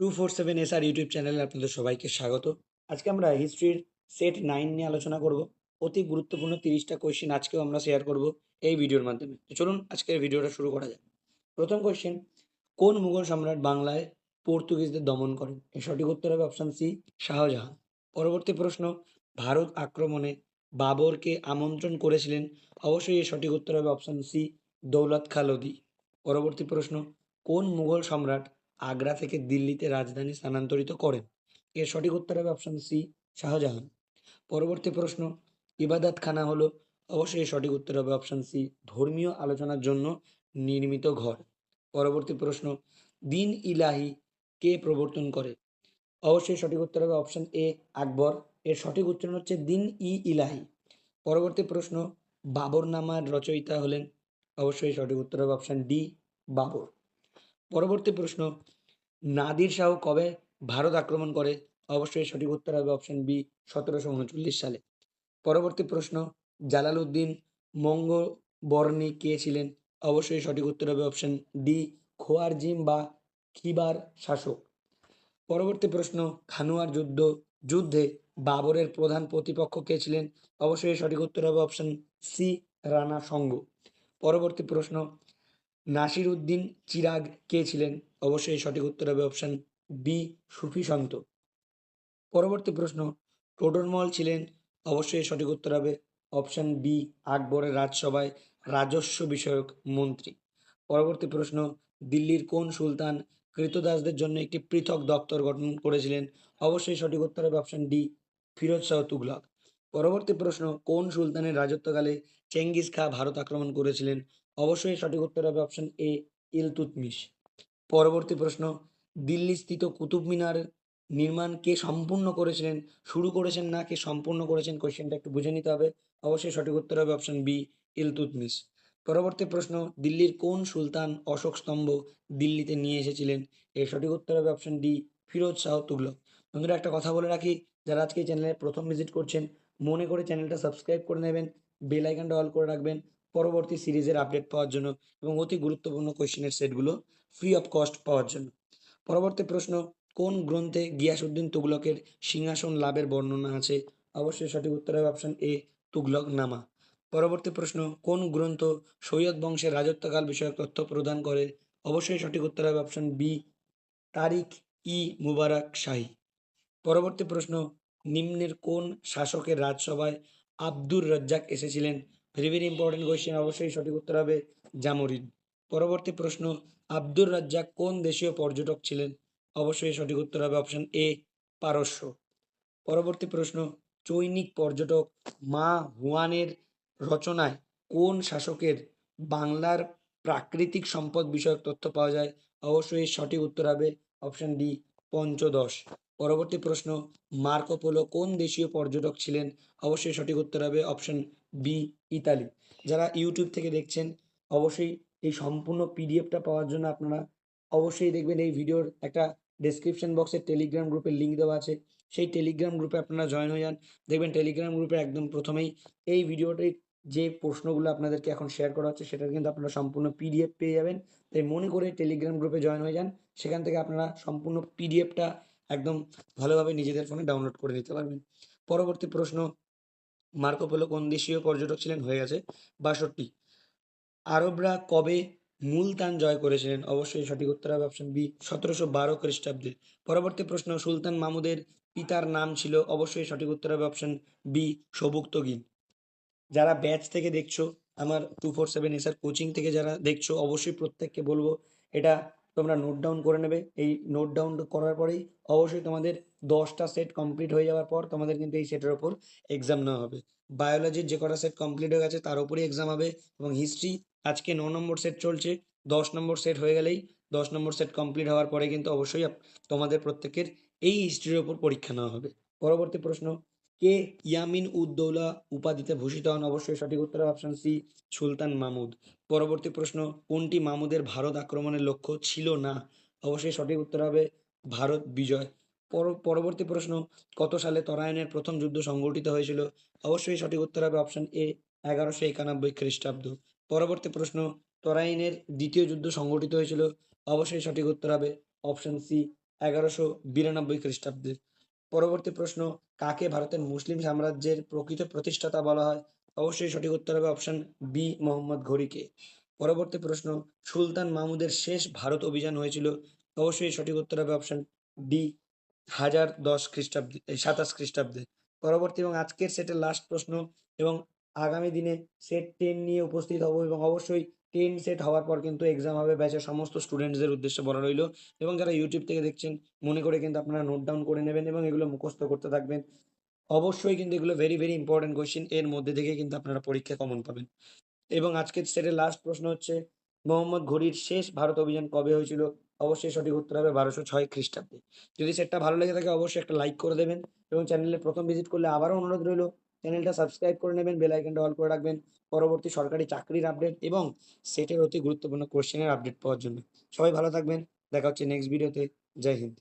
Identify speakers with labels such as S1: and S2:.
S1: Two four seven S R YouTube চ্যানেলে আপনাদের সবাইকে স্বাগত। আজকে আমরা হিস্ট্রির সেট নাইন নিয়ে আলোচনা করব। অতি গুরুত্বপূর্ণ তিরিশটা কোয়েশ্চেন আজকেও আমরা শেয়ার করব এই ভিডিওর মাধ্যমে। তো চলুন আজকের ভিডিওটা শুরু করা যাক। প্রথম কোয়েশ্চেন কোন মুঘল সম্রাট বাংলায় পর্তুগিজদের দমন করেন? এর সঠিক উত্তর হবে অপশান সি শাহজাহান। পরবর্তী প্রশ্ন, ভারত আক্রমণে বাবরকে আমন্ত্রণ করেছিলেন? অবশ্যই এর সঠিক উত্তর হবে অপশান সি দৌলত খা লোদি পরবর্তী প্রশ্ন, কোন মুঘল সম্রাট আগ্রা থেকে দিল্লিতে রাজধানী স্থানান্তরিত করেন। এর সঠিক উত্তর হবে অপশান সি, শাহজাহান। পরবর্তী প্রশ্ন ইবাদত খানা হলো অবশ্যই সঠিক উত্তর হবে অপশান সি, ধর্মীয় আলোচনার জন্য নির্মিত ঘর। পরবর্তী প্রশ্ন, দিন ইলাহি কে প্রবর্তন করে? অবশ্যই সঠিক উত্তর হবে অপশান এ, আকবর। এর সঠিক উচ্চারণ হচ্ছে দিন ই ইলাহি। পরবর্তী প্রশ্ন বাবর নামার রচয়িতা হলেন। অবশ্যই সঠিক উত্তর হবে অপশান ডি, বাবর। পরবর্তী প্রশ্ন, নাদির শাহ কবে ভারত আক্রমণ করে? অবশ্যই সঠিক উত্তর হবে অপশন বি সতেরোশো উনচল্লিশ সালে। পরবর্তী প্রশ্ন জালালউদ্দিন মঙ্গবর্ণী কে ছিলেন? অবশ্যই সঠিক উত্তর হবে অপশন ডি খোয়ারজিম বা খিবার শাসক। পরবর্তী প্রশ্ন, খানুয়ার যুদ্ধ, যুদ্ধে বাবরের প্রধান প্রতিপক্ষ কে ছিলেন? অবশ্যই সঠিক উত্তর হবে অপশন সি রানা সঙ্গ। পরবর্তী প্রশ্ন নাসির উদ্দিন চিরাগ কে ছিলেন? অবশ্যই সঠিক উত্তর হবে অপশান বি সুফি সন্ত পরবর্তী প্রশ্ন টোডরমল ছিলেন? অবশ্যই সঠিক উত্তর হবে অপশান বি আকবরের রাজসভায় রাজস্ব বিষয়ক মন্ত্রী। পরবর্তী প্রশ্ন, দিল্লির কোন সুলতান কৃতদাসদের জন্য একটি পৃথক দপ্তর গঠন করেছিলেন? অবশ্যই সঠিক উত্তর হবে অপশান ডি ফিরোজ শাহ তুগলক পরবর্তী প্রশ্ন, কোন সুলতানের রাজত্বকালে চেঙ্গিস খা ভারত আক্রমণ করেছিলেন? অবশ্যই সঠিক উত্তর হবে অপশন এ ইলতুতমিশ পরবর্তী প্রশ্ন দিল্লি স্থিত কুতুব মিনার নির্মাণ কে সম্পূর্ণ করেছিলেন, শুরু করেছেন না কে সম্পূর্ণ করেছেন কোয়েশ্চেনটা একটু বুঝে নিতে হবে। অবশ্যই সঠিক উত্তর হবে অপশন বি ইলতুতমিশ পরবর্তী প্রশ্ন, দিল্লির কোন সুলতান অশোক স্তম্ভ দিল্লিতে নিয়ে এসেছিলেন? এর সঠিক উত্তর হবে অপশন ডি ফিরোজ শাহ তুগলক। বন্ধুরা, একটা কথা বলে রাখি, যারা আজকে চ্যানেলে প্রথম ভিজিট করছেন, মনে করে চ্যানেলটা সাবস্ক্রাইব করে নেবেন বেল আইকনটা অল করে রাখবেন পরবর্তী সিরিজের আপডেট পাওয়ার জন্য এবং অতি গুরুত্বপূর্ণ কোয়েশ্চেনের সেটগুলো ফ্রি অফ কস্ট পাওয়ার জন্য। পরবর্তী প্রশ্ন, কোন গ্রন্থে গিয়াসউদ্দিন তুগলকের সিংহাসন লাভের বর্ণনা আছে? অবশ্যই সঠিক উত্তর হবে অপশন এ তুগলক নামা পরবর্তী প্রশ্ন, কোন গ্রন্থ সৈয়দ বংশের রাজত্বকাল বিষয়ক তথ্য প্রদান করে? অবশ্যই সঠিক উত্তর হবে অপশন বি তারিখ ই মুবারক শাহী। পরবর্তী প্রশ্ন, নিম্নের কোন শাসকের রাজসভায় আব্দুর রাজ্জাক এসেছিলেন? ভেরি ভেরি ইম্পর্টেন্ট কোয়েশ্চেন অবশ্যই সঠিক উত্তর হবে জামরিন পরবর্তী প্রশ্ন, আব্দুর রাজ্জাক কোন দেশীয় পর্যটক ছিলেন? অবশ্যই সঠিক উত্তর হবে অপশন এ পারস্য। পরবর্তী প্রশ্ন, চৈনিক পর্যটক মা হুয়ানের রচনায় কোন শাসকের বাংলার প্রাকৃতিক সম্পদ বিষয়ক তথ্য পাওয়া যায়? অবশ্যই সঠিক উত্তর হবে অপশন ডি পঞ্চদশ। পরবর্তী প্রশ্ন, মার্কোপোলো কোন দেশীয় পর্যটক ছিলেন? অবশ্যই সঠিক উত্তর হবে অপশন বি, ইতালি। যারা ইউটিউব থেকে দেখছেন, অবশ্যই এই সম্পূর্ণ পিডিএফটা পাওয়ার জন্য আপনারা অবশ্যই দেখবেন এই ভিডিওর একটা ডেসক্রিপশন বক্সে টেলিগ্রাম গ্রুপের লিঙ্ক দেওয়া আছে। সেই টেলিগ্রাম গ্রুপে আপনারা জয়েন হয়ে যান। দেখবেন টেলিগ্রাম গ্রুপে একদম প্রথমেই এই ভিডিওটির যে প্রশ্নগুলো আপনাদেরকে এখন শেয়ার করা হচ্ছে সেটার কিন্তু আপনারা সম্পূর্ণ পিডিএফ পেয়ে যাবেন। তাই মনে করে টেলিগ্রাম গ্রুপে জয়েন হয়ে যান। সেখান থেকে আপনারা সম্পূর্ণ পিডিএফটা একদম ভালোভাবে নিজেদের ফোনে ডাউনলোড করে নিতে পারবেন। পরবর্তী প্রশ্ন মার্কো পোলো কোন দেশীয় পর্যটক ছিলেন? হয়ে গেছে। বাষট্টি। আরবরা কবে মুলতান জয় করেছিলেন? অবশ্যই সঠিক উত্তর হবে অপশন বি সতেরোশো বারো খ্রিস্টাব্দে। পরবর্তী প্রশ্ন, সুলতান মামুদের পিতার নাম ছিল? অবশ্যই সঠিক উত্তর হবে অপশন বি সবুক্তগিন যারা ব্যাচ থেকে দেখছ, আমার two four seven SR coaching থেকে যারা দেখছ, অবশ্যই প্রত্যেককে বলব, এটা তোমরা নোট ডাউন করে নেবে। এই নোট ডাউন করার পরেই অবশ্যই তোমাদের দশটা সেট কমপ্লিট হয়ে যাওয়ার পর তোমাদের কিন্তু এই সেটের ওপর এক্সাম নেওয়া হবে। বায়োলজির যে কটা সেট কমপ্লিট হয়ে গেছে, তার উপরেই এক্সাম হবে এবং হিস্ট্রি আজকে ন নম্বর সেট চলছে। দশ নম্বর সেট হয়ে গেলেই দশ নম্বর সেট কমপ্লিট হওয়ার পরে কিন্তু অবশ্যই তোমাদের প্রত্যেকের এই হিস্ট্রির ওপর পরীক্ষা নেওয়া হবে। পরবর্তী প্রশ্ন কে ইয়ামিন উদ্দৌলা উপাধিতে ভূষিত হন? অবশ্যই সঠিক উত্তর অপশন সি সুলতান মামুদ। পরবর্তী প্রশ্ন, কোনটি মামুদের ভারত আক্রমণের লক্ষ্য ছিল না? অবশ্যই সঠিক উত্তর হবে ভারত বিজয়। পর- পরবর্তী প্রশ্ন, কত সালে তরায়নের প্রথম যুদ্ধ সংগঠিত হয়েছিল? অবশ্যই সঠিক উত্তর হবে অপশন এ এগারোশো একানব্বই খ্রিস্টাব্দ। পরবর্তী প্রশ্ন, তরাইনের দ্বিতীয় যুদ্ধ সংগঠিত হয়েছিল? অবশ্যই সঠিক উত্তর হবে অপশন সি এগারোশো বিরানব্বই খ্রিস্টাব্দে। পরবর্তী প্রশ্ন কাকে ভারতের মুসলিম সাম্রাজ্যের প্রকৃত প্রতিষ্ঠাতা বলা হয়? অবশ্যই সঠিক উত্তর হবে অপশন বি মোহাম্মদ ঘড়িকে। পরবর্তী প্রশ্ন, সুলতান মাহমুদের শেষ ভারত অভিযান হয়েছিল? অবশ্যই সঠিক উত্তর হবে অপশন ডি হাজার দশ খ্রিস্টাব্দে সাতাশ খ্রিস্টাব্দে। পরবর্তী এবং আজকের সেটের লাস্ট প্রশ্ন এবং আগামী দিনে সেট টেন নিয়ে উপস্থিত হব এবং অবশ্যই টেন সেট হওয়ার পর কিন্তু এক্সাম হবে ব্যাচের সমস্ত স্টুডেন্টসদের উদ্দেশ্যে বলা রইল। এবং যারা ইউটিউব থেকে দেখছেন, মনে করে কিন্তু আপনারা নোট ডাউন করে নেবেন এবং এগুলো মুখস্থ করতে থাকবেন। অবশ্যই কিন্তু এগুলো ভেরি ভেরি ইম্পর্টেন্ট কোয়েশ্চেন এর মধ্যে থেকে কিন্তু আপনারা পরীক্ষা কমন পাবেন। এবং আজকের সেটের লাস্ট প্রশ্ন হচ্ছে, মোহাম্মদ ঘড়ির শেষ ভারত অভিযান কবে হয়েছিল? অবশ্যই সঠিক উত্তর হবে বারোশো ছয় খ্রিস্টাব্দে। যদি সেটটা ভালো লেগে থাকে, অবশ্যই একটা লাইক করে দেবেন। এবং চ্যানেলে প্রথম ভিজিট করলে আবারও অনুরোধ রইল চ্যানেলটা সাবস্ক্রাইব করে নেবেন, বেল আইকনটা অল করে রাখবেন। পরবর্তী সরকারি চাকরির আপডেট এবং সেটের অতি গুরুত্বপূর্ণ কোশ্চেনের আপডেট পাওয়ার জন্য। সবাই ভালো থাকবেন। দেখা হচ্ছে নেক্সট ভিডিওতে জয় হিন্দ।